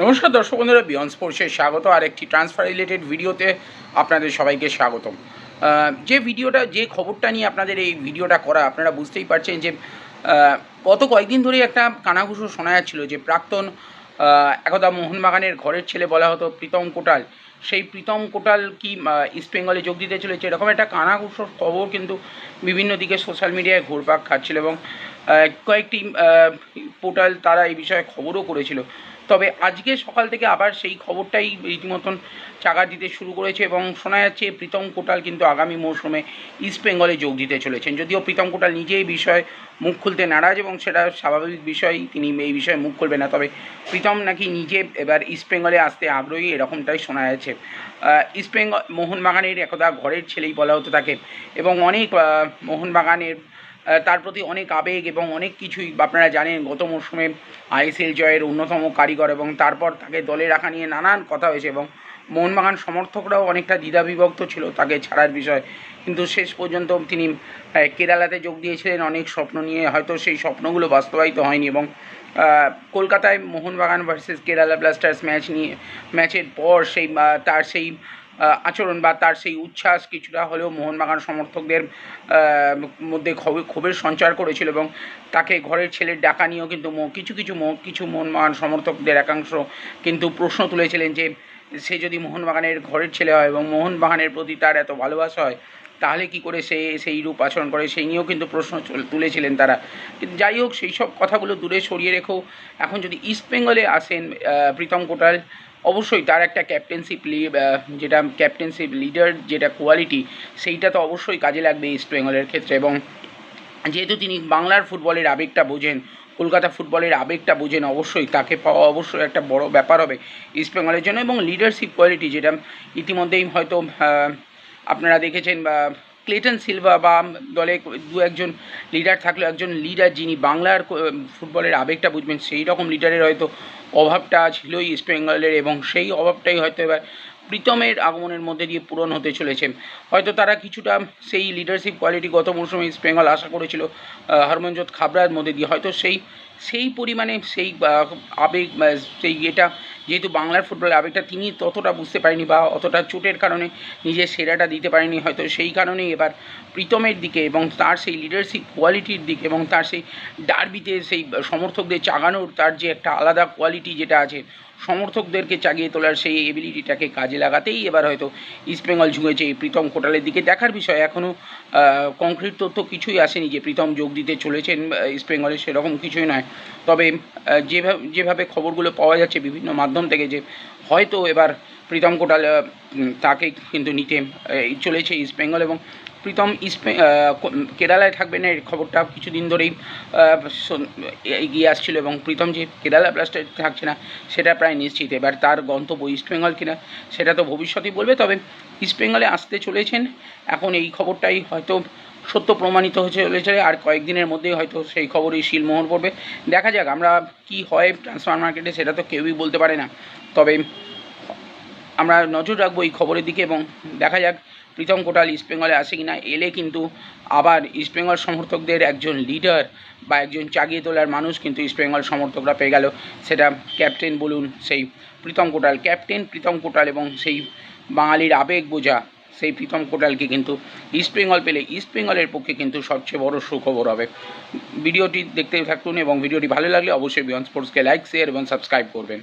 নমস্কার দর্শক বন্ধুরা বিয়ন স্পোর্টসে স্বাগত। আর একটি ট্রান্সফার রিলেটেড ভিডিওতে আপনাদের সবাইকে স্বাগতম। যে ভিডিওটা যে খবরটা নিয়ে আপনাদের এই ভিডিওটা করা, আপনারা বুঝতেই পারছেন যে গত কয়েকদিন ধরেই একটা কানাঘুষো শোনা যাচ্ছিল যে প্রাক্তন একদা মোহনবাগানের ঘরের ছেলে বলা হতো, প্রীতম কোটাল। সেই প্রীতম কোটাল কি আহ, ইস্টবেঙ্গলে যোগ দিতে চলেছে এরকম একটা কানাঘুষোর খবর কিন্তু বিভিন্ন দিকে সোশ্যাল মিডিয়ায় ঘোরপাক খাচ্ছিল এবং কয়েকটি পোর্টাল তারা এই বিষয়ে খবরও করেছিল। তবে আজকে সকাল থেকে আবার সেই খবরটাই রীতিমতন চাকা দিতে শুরু করেছে এবং শোনা যাচ্ছে প্রীতম কোটাল কিন্তু আগামী মৌসুমে ইস্ট বেঙ্গলে যোগ দিতে চলেছেন। যদিও প্রীতম কোটাল নিজে এই বিষয়ে মুখ খুলতে নারাজ এবং সেটা স্বাভাবিক বিষয় তিনি এই বিষয়ে মুখ খুলবেন না। তবে প্রীতম নাকি নিজে এবার ইস্ট বেঙ্গলে আসতে আগ্রহী এরকমটাই শোনা যাচ্ছে। আহ, ইস্ট বেঙ্গল মোহনবাগানের একদা ঘরের ছেলেই বলা হতো তাকে এবং অনেক মোহনবাগানের তার প্রতি অনেক আবেগ এবং অনেক কিছুই আপনারা জানেন গত মরশুমে আইএসএল জয়ের অন্যতম কারিগর এবং তারপর তাকে দলে রাখা নিয়ে নানান কথা হয়েছে এবং মোহনবাগান সমর্থকরাও অনেকটা দ্বিধাবিভক্ত ছিল তাকে ছাড়ার বিষয়। কিন্তু শেষ পর্যন্ত তিনি কেরালাতে যোগ দিয়েছিলেন। অনেক স্বপ্ন নিয়ে হয়তো সেই স্বপ্নগুলো বাস্তবায়িত হয়নি এবং কলকাতায় Mohun Bagan versus Kerala Blasters match নিয়ে ম্যাচের পর সেই তার সেই আচরণ বা তার সেই উচ্ছ্বাস কিছুটা হলেও মোহনবাগান সমর্থকদের মধ্যে ক্ষোভে- ক্ষোভের সঞ্চার করেছিল এবং তাকে ঘরের ছেলের ডাকা নিয়েও কিন্তু কিছু কিছু কিছু মোহনবাগান সমর্থকদের একাংশ কিন্তু প্রশ্ন তুলেছিলেন যে সে যদি মোহনবাগানের ঘরের ছেলে হয় এবং মোহনবাগানের প্রতি তার এত ভালোবাসা হয় তাহলে কি করে সে সেই রূপ আচরণ করে? সেই নিয়েও কিন্তু প্রশ্ন তুলেছিলেন তারা। কিন্তু যাই হোক, সেই সব কথাগুলো দূরে সরিয়ে রেখেও এখন যদি ইস্ট বেঙ্গলে আসেন প্রীতম কোটাল, অবশ্যই তার একটা ক্যাপ্টেন্সিপ যেটা ক্যাপ্টেন্সিপ লিডার যেটা কোয়ালিটি সেইটা তো অবশ্যই কাজে লাগবে ইস্ট বেঙ্গলের ক্ষেত্রে। এবং যেহেতু তিনি বাংলার ফুটবলের আবেগটা বোঝেন, কলকাতা ফুটবলের আবেগটা বোঝেন, অবশ্যই তাকে পাওয়া অবশ্যই একটা বড় ব্যাপার হবে ইস্ট বেঙ্গলের জন্য। এবং লিডারশিপ কোয়ালিটি যেটা, ইতিমধ্যেই হয়তো আপনারা দেখেছেন, বা ক্লেটন সিলভা বা দলে দু একজন লিডার থাকলেও একজন লিডার যিনি বাংলার ফুটবলের আবেগটা বুঝবেন, সেই রকম লিডারের হয়তো অভাবটা ছিলই ইস্ট বেঙ্গলের এবং সেই অভাবটাই হয়তো এবার প্রীতমের আগমনের মধ্যে দিয়ে পূরণ হতে চলেছে। হয়তো তারা কিছুটা সেই লিডারশিপ কোয়ালিটি গত মৌসুমে ইস্ট বেঙ্গল আশা করেছিল হরমনজোত খাবরার মধ্যে দিয়ে। হয়তো সেই সেই পরিমাণে সেই আবেগ সেই এটা যেহেতু বাংলার ফুটবলের আবেগটা তিনি ততটা বুঝতে পারেনি বা অতটা চোটের কারণে নিজের সেরাটা দিতে পারেনি হয়তো সেই কারণেই এবার প্রীতমের দিকে এবং তার সেই লিডারশিপ কোয়ালিটির দিকে এবং তার সেই ডার্বিতে সেই সমর্থকদের চাগানোর তার যে একটা আলাদা কোয়ালিটি যেটা আছে সমর্থকদেরকে চাগিয়ে তোলার সেই এবিলিটিটাকে কাজে লাগাতেই এবার হয়তো ইস্টবেঙ্গল ঝুঁকেছে এই প্রীতম কোটালের দিকে। দেখার বিষয় এখনও কংক্রিট তথ্য কিছুই আসেনি যে প্রীতম যোগ দিতে চলেছেন ইস্টবেঙ্গলে সেরকম কিছুই নয়। তবে যেভাবে যেভাবে খবরগুলো পাওয়া যাচ্ছে বিভিন্ন মাধ্যম থেকে যে হয়তো এবার প্রীতম কোটাল তাকে কিন্তু নিতে চলেছে ইস্টবেঙ্গল এবং প্রীতম ক- কেরালায় থাকবেন এর খবরটা কিছুদিন ধরেই এগিয়ে আসছিল এবং প্রীতম যে কেরালা ব্লাস্টার থাকছে না, সেটা প্রায় নিশ্চিত। এবার তার গন্তব্য ইস্টবেঙ্গল কিনা, সেটা তো ভবিষ্যতেই বলবে, তবে ইস্টবেঙ্গলে আসতে চলেছেন। এখন এই খবরটাই হয়তো সত্য প্রমাণিত হতে চলেছে, আর কয়েকদিনের মধ্যেই হয়তো সেই খবরই শিলমোহর পড়বে। দেখা যাক, আমরা কি হয় ট্রান্সফার মার্কেটে সেটা তো কেউই বলতে পারে না। তবে আমরা নজর রাখব এই খবরের দিকে এবং দেখা যাক প্রীতম কোটাল ইস্টবেঙ্গলে আসে কিনা। এলে কিন্তু আবার ইস্টবেঙ্গল সমর্থকদের একজন লিডার বা একজন চাগিয়ে তোলার মানুষ কিন্তু ইস্টবেঙ্গল সমর্থকরা পেয়ে গেল। সেটা ক্যাপ্টেন বলুন, সেই প্রীতম কোটাল। ক্যাপ্টেন প্রীতম কোটাল এবং সেই বাঙালির আবেগ বোঝা সেই প্রীতম কোটালকে কিন্তু ইস্টবেঙ্গল পেলে ইস্টবেঙ্গলের পক্ষে কিন্তু সবচেয়ে বড় সুখবর হবে। ভিডিওটি দেখতে থাকুন এবং ভিডিওটি ভালো লাগলে অবশ্যই বিয়ন স্পোর্টসকে লাইক শেয়ার এবং সাবস্ক্রাইব করবেন।